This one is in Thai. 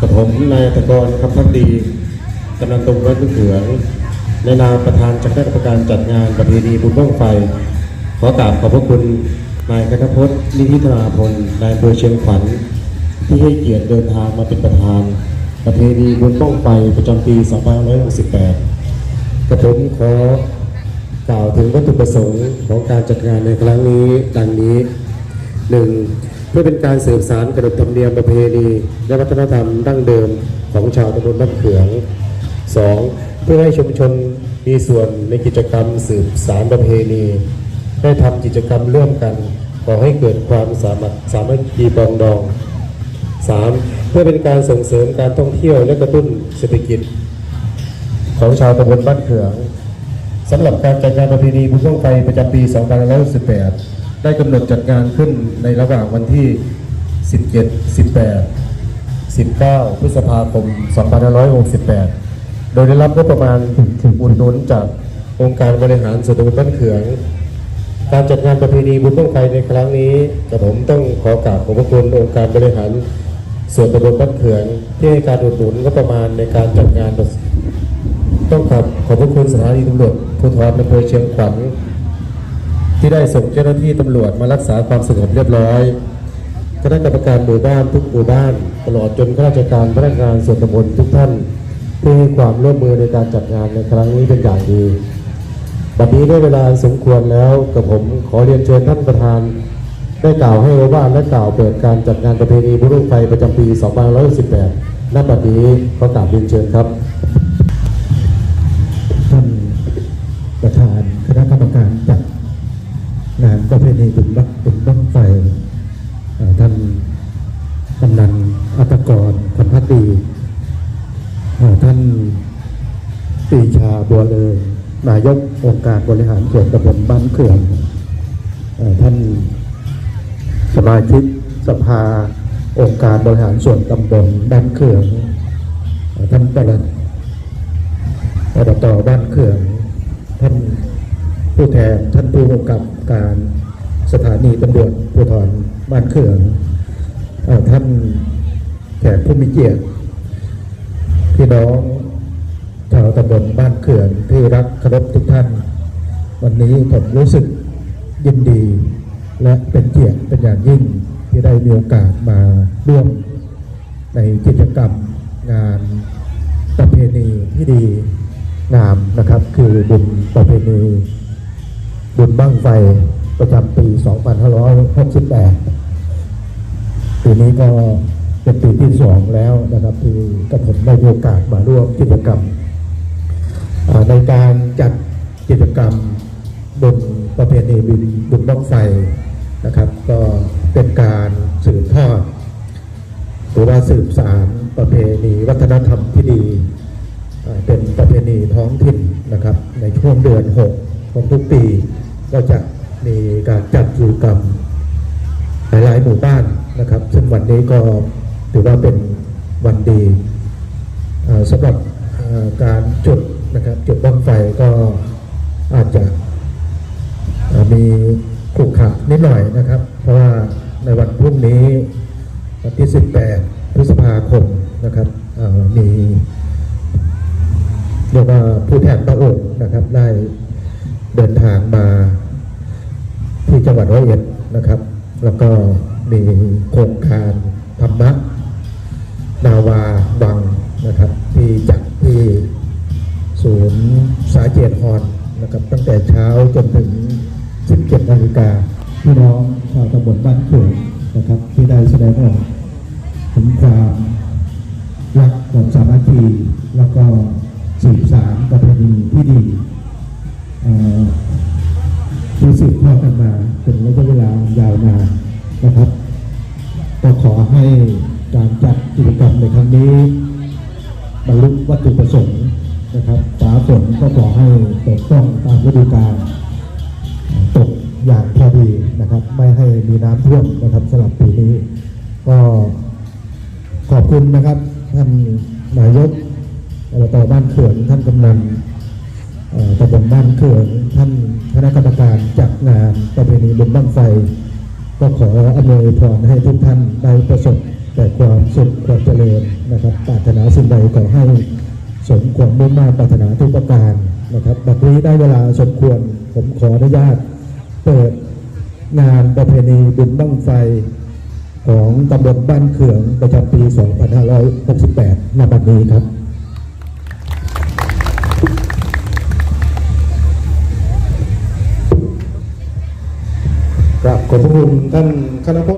กับผมนายตะกรคำพักดีกำนันตรงวัดลูกเขืองในนามประธานจัดคณะกรรมการจัดงานประเพณีบุญบ้างไฟ ขอกราบขอบพระคุณนายคณพจน์นิธิธนาพลนายอำเภอเชียงขวัญที่ให้เกียรติเดินทางมาเป็นประธาน ประเพณีบุญบ้องไฟประจำปี2568กระผมขอกล่าวถึงวัตถุประสงค์ของการจัดงานในครั้งนี้ ดังนี้ 1. เพื่อเป็นการสืบสานขนบธรรมเนียมประเพณีและวัฒนธรรมดั้งเดิมของชาวตำบลบ้านเขือง 2. เพื่อให้ชุมชนมีส่วนในกิจกรรมสืบสารประเพณี ได้ทำกิจกรรมร่วมกันขอให้เกิดความสามัคสามัคคีปองดอง 3. เพื่อเป็นการส่งเสริมการท่องเที่ยวและกระตุ้นเศรษฐกิจ ของชาวตำบลบ้านเขืองสำหรับการจัดงานประเพณีบุญบ้งไฟประจำปี 2518 ได้กำหนดจัดงานขึ้นในระหว่างวันที่ 17 18 19 พฤษภาคม 2568 โดยได้รับงบประมาณอุดหนุนจากองค์การบริหารส่วนตำบลบ้านเขือง การจัดงานประเพณีบุญบ้างไฟในครั้งนี้กระผมต้องขอกราบขอบพระคุณองค์การบริหารส่วนตำบลบ้านเขืองที่ให้การอุดหนุนงบประมาณในการจัดงานต้องขอบขอบพระคุณสถานีตำรวจภูธรอำเภอเชียงขวัญ ที่ได้ส่งเจ้าหน้าที่ตำรวจมารักษาความสงบเรียบร้อยคณะกรรมการหมู่บ้านทุกหมู่บ้าน ตลอดจนข้าราชการพนักงานส่วนตำบลทุกท่านที่ให้ความร่วมมือในการจัดงานในครั้งนี้เป็นอย่างดีบัดนี้ได้เวลาสมควรแล้วกับผมขอเรียนเชิญท่านประธาน ได้กล่าวให้โอวาและกล่าวเปิดการจัดงานประเพณีบุญบั้งไฟประจำปี 2518ณบัดนี้ขอกราบเรียนเชิญครับ ประเพณีบุญบักบุญบั้งไฟท่านกำนันอัตกรพันพักดีท่านปีชาบัวเลย นายกองค์การบริหารส่วนตำบลบ้านเขื่อนท่านสมาชิกสภาองค์การบริหารส่วนตำบลบ้านเขื่อนท่านประหลัดอบตบ้านเขื่องท่านผู้แทนท่านผู้กำกับการ สถานีตำรวจภูธรบ้านเขื่องท่านแขกผู้มีเกียรติพี่น้องชาวตำบลบ้านเขื่องที่รักเคารพทุกท่าน วันนี้ผมรู้สึกยินดี และเป็นเกียรติเป็นอย่างยิ่งที่ได้มีโอกาสมาร่วมในกิจกรรมงานประเพณีที่ดีงามนะครับ คือบุญประเพณี บุญบั้งไฟ ประจำปี 2568 ปีนี้ก็เป็นปีที่สองแล้วนะครับที่กับผมได้มีโอกาสมาร่วมกิจกรรม ในการจัดกิจกรรมบุญประเพณีบุญบุญบังไฟนะครับ ก็เป็นการสืบทอดหรือว่าสืบสารประเพณีวัฒนธรรมที่ดีเอ่อเป็นประเพณีท้องถิ่นนะครับ ในช่วงเดือน 6 ของทุกปีก็จะ มีการจัดกิจกรรมหลายๆหมู่บ้านนะครับ ซึ่งวันนี้ก็ถือว่าเป็นวันดีสำหรับการจุดนะครับจุดบ้างไฟก็อาจจะมีขรุขระนิดหน่อยนะครับ เพราะว่าในวันพรุ่งนี้วันที่ 18 พฤษภาคมนะครับมีเรียกว่าผู้แทนพระองค์นะครับได้เดินทางมา ที่จังหวัดร้อยเอ็ดนะครับ แล้วก็มีโครงการธรรมะนาวาวังนะครับ ที่จัดที่ศูนย์สาเจตฮอนนะครับ ตั้งแต่เช้าจนถึง 17นาฬิกาพี่น้องชาวตำบลบ้านเขื่อนนะครับ ที่ได้แสดงออกถึงความ นะครับ ก็ขอให้การจัดกิจกรรมในครั้งนี้บรรลุวัตถุประสงค์นะครับฟ้าฝนก็ขอให้ตกต้องตามฤดูกาลตกอย่างพอดีนะครับ ไม่ให้มีน้ำท่วมนะครับสำหรับปีนี้ ก็ขอบคุณนะครับท่านนายกอบตบ้านเขื่อนท่านกำนันตำบลบ้านเขื่อนท่านคณะกรรมการจัดงานประเพณีบุญบ้างไฟ ก็ขออำนวยพรให้ทุกท่านได้ประสบแต่ความสุขความเจริญนะครับปรารถนาสิ่งใดขอให้สมความมุ่งมั่ปรารถนาทุกประการนะครับบัดนี้ได้เวลาสมควรผมขออนุญาต เปิดงานประเพณีบุญบั้งไฟของตำบลบ้านเขืองประจำปี 2568 ณ บัดนี้ครับ กราบขอบพระคุณท่านคณะพจน์